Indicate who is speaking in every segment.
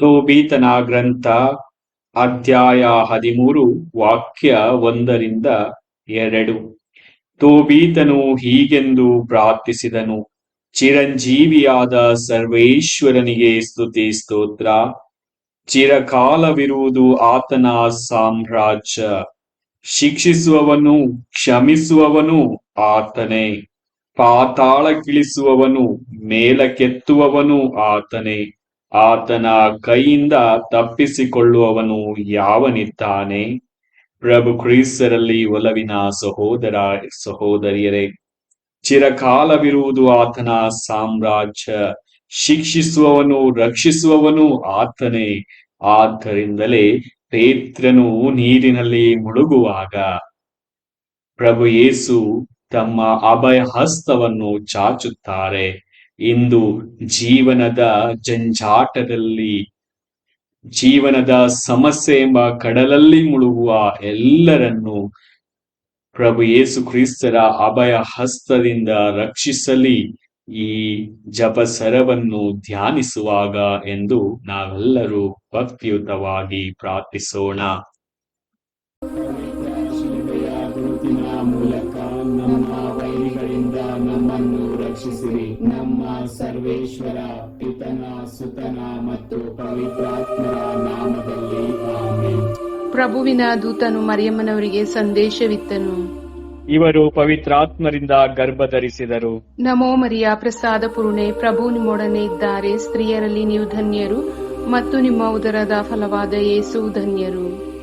Speaker 1: ತೋಬೀತನ ಗ್ರಂಥ ಅಧ್ಯಾಯ ಹದಿಮೂರು, ವಾಕ್ಯ ಒಂದರಿಂದ ಎರಡು. ತೋಬೀತನು ಹೀಗೆಂದು ಪ್ರಾರ್ಥಿಸಿದನು. ಚಿರಂಜೀವಿಯಾದ ಸರ್ವೇಶ್ವರನಿಗೆ ಸ್ತುತಿ, ಸ್ತೋತ್ರ. ಚಿರಕಾಲವಿರುವುದು ಆತನ ಸಾಮ್ರಾಜ್ಯ. ಶಿಕ್ಷಿಸುವವನು, ಕ್ಷಮಿಸುವವನು ಆತನೇ. ಪಾತಾಳಕ್ಕಿಳಿಸುವವನು, ಮೇಲಕ್ಕೆತ್ತುವವನು ಆತನೇ. ಆತನ ಕೈಯಿಂದ ತಪ್ಪಿಸಿಕೊಳ್ಳುವವನು ಯಾವನಿದ್ದಾನೆ? ಪ್ರಭು ಕ್ರೀಸ್ತರಲ್ಲಿ ಒಲವಿನ ಸಹೋದರ, ಸಹೋದರಿಯರೇ, ಚಿರಕಾಲವಿರುವುದು ಆತನ ಸಾಮ್ರಾಜ್ಯ. ಶಿಕ್ಷಿಸುವವನು, ರಕ್ಷಿಸುವವನು ಆತನೇ. ಆದ್ದರಿಂದಲೇ ಪೇತ್ರನು ನೀರಿನಲ್ಲಿ ಮುಳುಗುವಾಗ ಪ್ರಭು ಯೇಸು ತಮ್ಮ ಅಭಯ ಹಸ್ತವನ್ನು ಚಾಚುತ್ತಾರೆ. ಇಂದು ಜೀವನದ ಜಂಜಾಟದಲ್ಲಿ, ಜೀವನದ ಸಮಸ್ಯೆ ಎಂಬ ಕಡಲಲ್ಲಿ ಮುಳುಗುವ ಎಲ್ಲರನ್ನು ಪ್ರಭು ಯೇಸು ಕ್ರಿಸ್ತರ ಅಭಯ ಹಸ್ತದಿಂದ ರಕ್ಷಿಸಲಿ, ಈ ಜಪಸರವನ್ನು ಧ್ಯಾನಿಸುವಾಗ ಎಂದು ನಾವೆಲ್ಲರೂ ಭಕ್ತಿಯುತವಾಗಿ ಪ್ರಾರ್ಥಿಸೋಣ.
Speaker 2: ಸರ್ವೇಶ್ವರ ಪಿತನ ಸುತನ ಮತ್ತು ಪವಿತ್ರಾತ್ಮರ ನಾಮದಲ್ಲಿ ಆಮೆನ್.
Speaker 3: ಪ್ರಭುವಿನ ದೂತನು ಮರಿಯಮ್ಮನವರಿಗೆ ಸಂದೇಶವಿತ್ತನು.
Speaker 1: ಇವರು ಪವಿತ್ರಾತ್ಮರಿಂದ ಗರ್ಭ ಧರಿಸಿದರು
Speaker 3: ನಮೋ ಮರಿಯ ಪ್ರಸಾದ ಪೂರ್ಣೆ ಪ್ರಭು ನಿಮ್ಮೊಡನೆ ಇದ್ದಾರೆ. ಸ್ತ್ರೀಯರಲ್ಲಿ ನೀವು ಧನ್ಯರು ಮತ್ತು ನಿಮ್ಮ ಉದರದ ಫಲವಾದ ಯೇಸು ಧನ್ಯರು.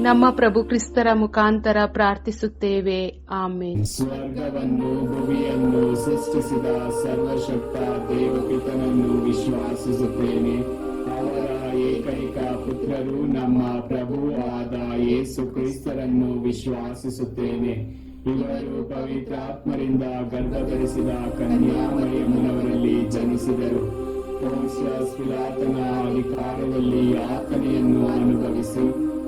Speaker 3: ನಮ್ಮ ಪ್ರಭು ಕ್ರಿಸ್ತರ ಮುಖಾಂತರ ಪ್ರಾರ್ಥಿಸುತ್ತೇವೆ. ಆಮೇಲೆ
Speaker 2: ಸ್ವರ್ಗವನ್ನು ಭೂಮಿಯನ್ನು ಸೃಷ್ಟಿಸಿದ ಸರ್ವಶಕ್ತ ದೇವಪಿತನನ್ನು ವಿಶ್ವಾಸಿಸುತ್ತೇನೆ. ಅವರ ಏಕೈಕ ಪುತ್ರರು ನಮ್ಮ ಪ್ರಭು ಆದ ಯೇಸು ಕ್ರಿಸ್ತರನ್ನು ವಿಶ್ವಾಸಿಸುತ್ತೇನೆ. ಇವರು ಪವಿತ್ರಾತ್ಮರಿಂದ ಗರ್ಭಧರಿಸಿದ ಕನ್ಯಾಮರಿಯಮ್ಮನವರಲ್ಲಿ ಜನಿಸಿದರು. ಪೋನ್ಸಿಯಸ್ ಪಿಲಾತನ ಅಧಿಕಾರದಲ್ಲಿ ಯಾತನೆಯನ್ನು ಅನುಭವಿಸಿ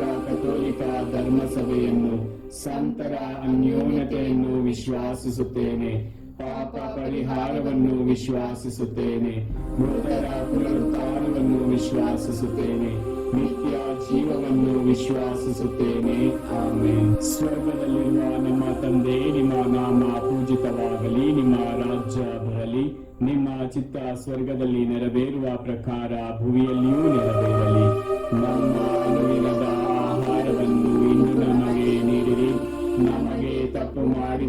Speaker 2: ಪವಿತ್ರ ಕಥೋಲಿಕ ಧರ್ಮಸಭೆಯನ್ನು, ಸಂತರ ಅನ್ಯೋನ್ಯತೆಯನ್ನು ವಿಶ್ವಾಸಿಸುತ್ತೇನೆ. ಪಾಪ ಪರಿಹಾರವನ್ನು ವಿಶ್ವಾಸಿಸುತ್ತೇನೆ. ಮೃತರ ಪುನರುತ್ಥಾನವನ್ನು ವಿಶ್ವಾಸಿಸುತ್ತೇನೆ. ನಿತ್ಯ ಜೀವವನ್ನು ವಿಶ್ವಾಸಿಸುತ್ತೇನೆ. ಆಮೇಲೆ ಸ್ವರ್ಗದಲ್ಲಿರುವ ನಮ್ಮ ತಂದೆ, ನಿಮ್ಮ ನಾಮ ಪೂಜಿತವಾಗಲಿ. ನಿಮ್ಮ ರಾಜ್ಯ ಬರಲಿ. ನಿಮ್ಮ ಚಿತ್ತ ಸ್ವರ್ಗದಲ್ಲಿ ನೆರವೇರುವ ಪ್ರಕಾರ ಭುವಿಯಲ್ಲಿಯೂ ನೆರವೇರಲಿ. ನಮ್ಮ ಅನುದಿನದ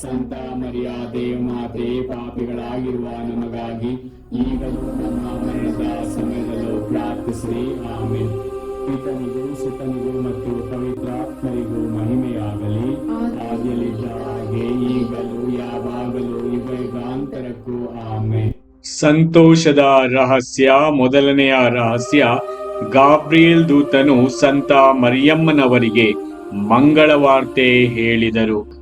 Speaker 2: ಸಂತ ಮರ್ಯಾದೆ ಮಾತೆ ಪಾಪಿಗಳಾಗಿರುವ ನಮಗಾಗಿ ಈಗಲೂ ನಮ್ಮ ಮರಣದ ಸಮಯದಲ್ಲೂ ಪ್ರಾರ್ಥಿಸಿರಿ. ಆಮೇಲೆ ಪಿತನಿಗೂ ಸುತನಿಗೂ ಮತ್ತು ಪವಿತ್ರಾತ್ಮರಿಗೂ ಮಹಿಮೆಯಾಗಲಿ. ಆಗಲಿದ್ದ ಹಾಗೆ ಈಗಲೂ ಯಾವಾಗಲೂ ಯುಗಾಂತರಕ್ಕೂ ಆಮೇಲೆ
Speaker 4: ಸಂತೋಷದ ರಹಸ್ಯ ಮೊದಲನೆಯ ರಹಸ್ಯ, ಗಾಬ್ರಿಯಲ್ ದೂತನು ಸಂತ ಮರಿಯಮ್ಮನವರಿಗೆ ಮಂಗಳವಾರ್ತೆ ಹೇಳಿದರು.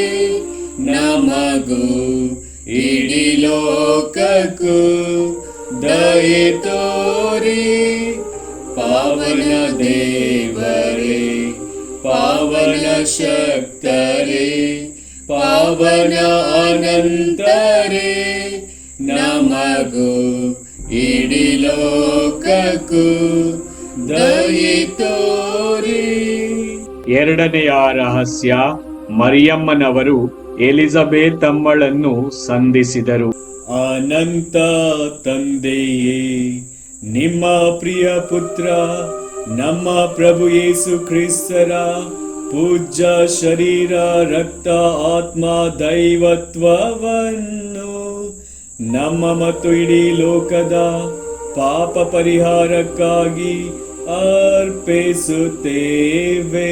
Speaker 1: ನಮಗೂ ಇಡೀ ಲೋಕಕ್ಕೂ ದಯೆ ತೋರಿ. ಪಾವನ ದೇವರೇ, ಪಾವನ ಶಕ್ತರೇ, ಪಾವನ ಅನಂತರೇ, ನಮಗೂ ಇಡೀ ಲೋಕಕ್ಕೂ ದಯೆ ತೋರಿ.
Speaker 4: ಎರಡನೆಯ ರಹಸ್ಯ ಮರಿಯಮ್ಮನವರು ಎಲಿಜಬೆತ್ ಅಮ್ಮಳನ್ನು ಸಂಧಿಸಿದರು.
Speaker 1: ಅನಂತ ತಂದೆಯೇ, ನಿಮ್ಮ ಪ್ರಿಯ ಪುತ್ರ, ನಮ್ಮ ಪ್ರಭು ಯೇಸು ಕ್ರಿಸ್ತರ ಪೂಜ್ಯ ಶರೀರ, ರಕ್ತ, ಆತ್ಮ, ದೈವತ್ವವನ್ನು ನಮ್ಮ ಮತ್ತು ಇಡೀ ಲೋಕದ ಪಾಪ ಪರಿಹಾರಕ್ಕಾಗಿ ಅರ್ಪಿಸುತ್ತೇವೆ.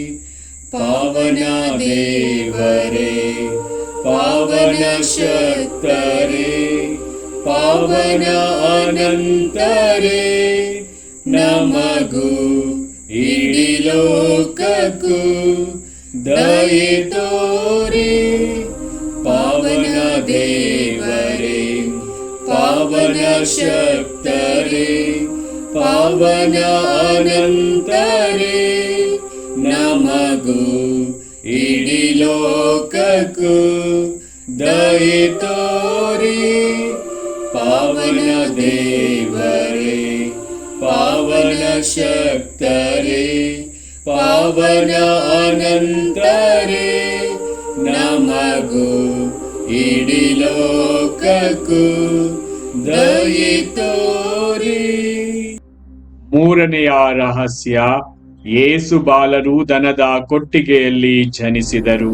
Speaker 1: पावन्या देव पावनशक्तरे पावन अनन्तरे। नमगु मो इडिलोक गो द्रये तु पावन्या पावन अनन्तरे। ಲೋಕಕ್ಕೂ ದಯೆ ತೋರಿ ಪಾವನ ದೇವರೇ, ಪಾವನ ಶಕ್ತರೇ, ಪಾವನ ಅನಂತರೇ. ನಮಗೂ ಇಡೀ ಲೋಕಕ್ಕೂ ದಯೆ ತೋರಿ
Speaker 4: ಮೂರನೆಯ ರಹಸ್ಯ ಯೇಸು ಬಾಲರು ದನದ ಕೊಟ್ಟಿಗೆಯಲ್ಲಿ ಜನಿಸಿದರು.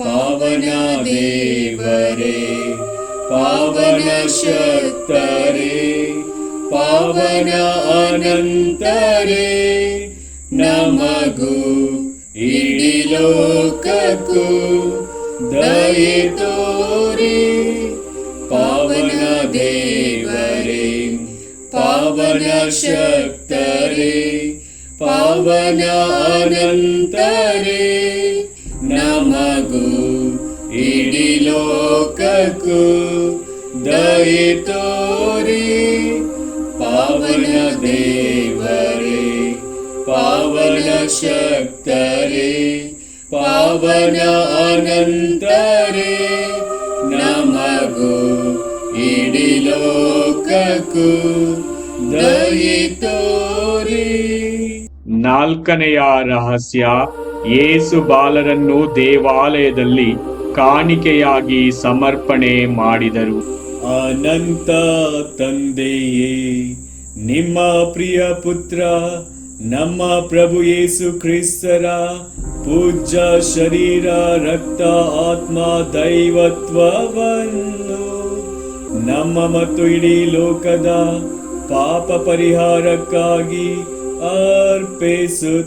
Speaker 1: पावना देव पावन अनन्तरे नमगु मगो दयितोरे लोकको द्रयतो पावन देव पावन अनन्तरे ಇಡೀ ಲೋಕಕ್ಕೂ ದಯೆ ತೋರಿ. ಪಾವನ ದೇವರೇ, ಪಾವನ ಶಕ್ತರೇ, ಪಾವನ ಅನಂತರೇ, ನಮಗೂ ಇಡೀ ಲೋಕಕ್ಕೂ ದಯೆ ತೋರಿ.
Speaker 4: ನಾಲ್ಕನೆಯ ರಹಸ್ಯ ಯೇಸು ಬಾಲರನ್ನು ದೇವಾಲಯದಲ್ಲಿ ಕಾಣಿಕೆಯಾಗಿ ಸಮರ್ಪಣೆ ಮಾಡಿದರು.
Speaker 1: ಅನಂತ ತಂದೆಯೇ, ನಿಮ್ಮ ಪ್ರಿಯ ಪುತ್ರ, ನಮ್ಮ ಪ್ರಭು ಯೇಸು ಕ್ರಿಸ್ತರ ಪೂಜ್ಯ ಶರೀರ, ರಕ್ತ, ಆತ್ಮ, ದೈವತ್ವವನ್ನು ನಮ್ಮ ಮತ್ತು ಇಡೀ ಲೋಕದ ಪಾಪ ಪರಿಹಾರಕ್ಕಾಗಿ ಅರ್ಪಿಸುತ್ತೇವೆ.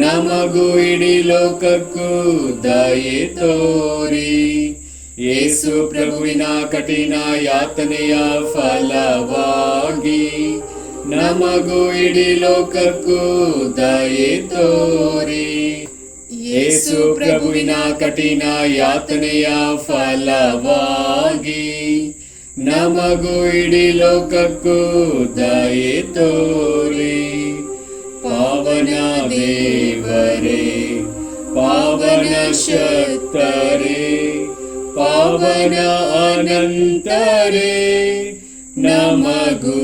Speaker 1: ನಮಗೂ ಇಡೀ ಲೋಕಕ್ಕೂ ದಯೆ ತೋರಿ ಯೇಸು ಪ್ರಭುವಿನ ಕಠಿಣ ಯಾತನೆಯ ಫಲವಾಗಿ ನಮಗೂ ಇಡೀ ಲೋಕಕ್ಕೂ ದಯೆ ತೋರಿ ಯೇಸು ಪ್ರಭುವಿನ ಕಠಿಣ ಯಾತನೆಯ ಫಲವಾಗಿ ನಮಗೂ ಇಡೀ ಲೋಕಕ್ಕೂ ದಯೆ ತೋರಿ ಪಾವನ ದೇವರೇ ಪಾವನ ಶಕ್ತರೇ ಪಾವನ ಅನಂತರೇ ನಮಗೂ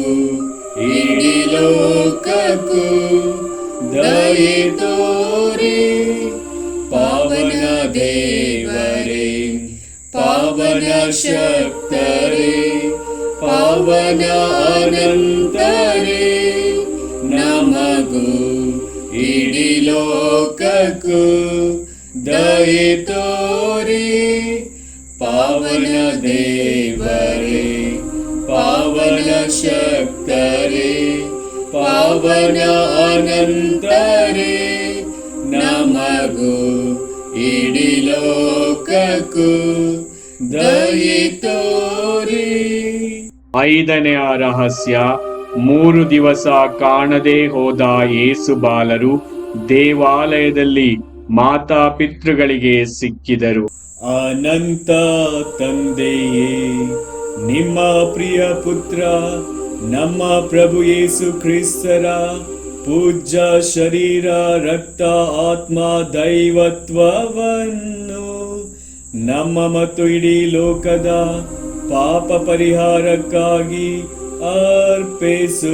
Speaker 1: ಇಡೀ ಲೋಕಕ್ಕೂ ದಯೆ ತೋರಿ ಪಾವನ ದೇವರೇ ಪಾವನ ಶಕ್ತರೇ ಪಾವನ ಅನಂತರೇ ದಯೆ ತೋರಿ. ಪಾವನ ದೇವರೇ, ಪಾವನ ಶಕ್ತರೇ, ಪಾವನ ಅನಂತರೇ. ನಮಗೂ ಇಡೀ ಲೋಕಕ್ಕೂ ದಯೆ ತೋರಿ.
Speaker 4: ಐದನೆಯ ರಹಸ್ಯ ಮೂರು ದಿವಸ ಕಾಣದೆ ಹೋದ ಯೇಸು ಬಾಲರು ದೇವಾಲಯದಲ್ಲಿ ಮಾತಾ ಪಿತೃಗಳಿಗೆ ಸಿಕ್ಕಿದರು.
Speaker 1: ಅನಂತ ತಂದೆಯೇ, ನಿಮ್ಮ ಪ್ರಿಯ ಪುತ್ರ, ನಮ್ಮ ಪ್ರಭು ಯೇಸು ಕ್ರಿಸ್ತರ ಪೂಜ್ಯ ಶರೀರ, ರಕ್ತ, ಆತ್ಮ, ದೈವತ್ವವನ್ನು ನಮ್ಮ ಮತ್ತು ಇಡೀ ಲೋಕದ ಪಾಪ ಪರಿಹಾರಕ್ಕಾಗಿ ಅರ್ಪಿಸುತ್ತೇವೆ.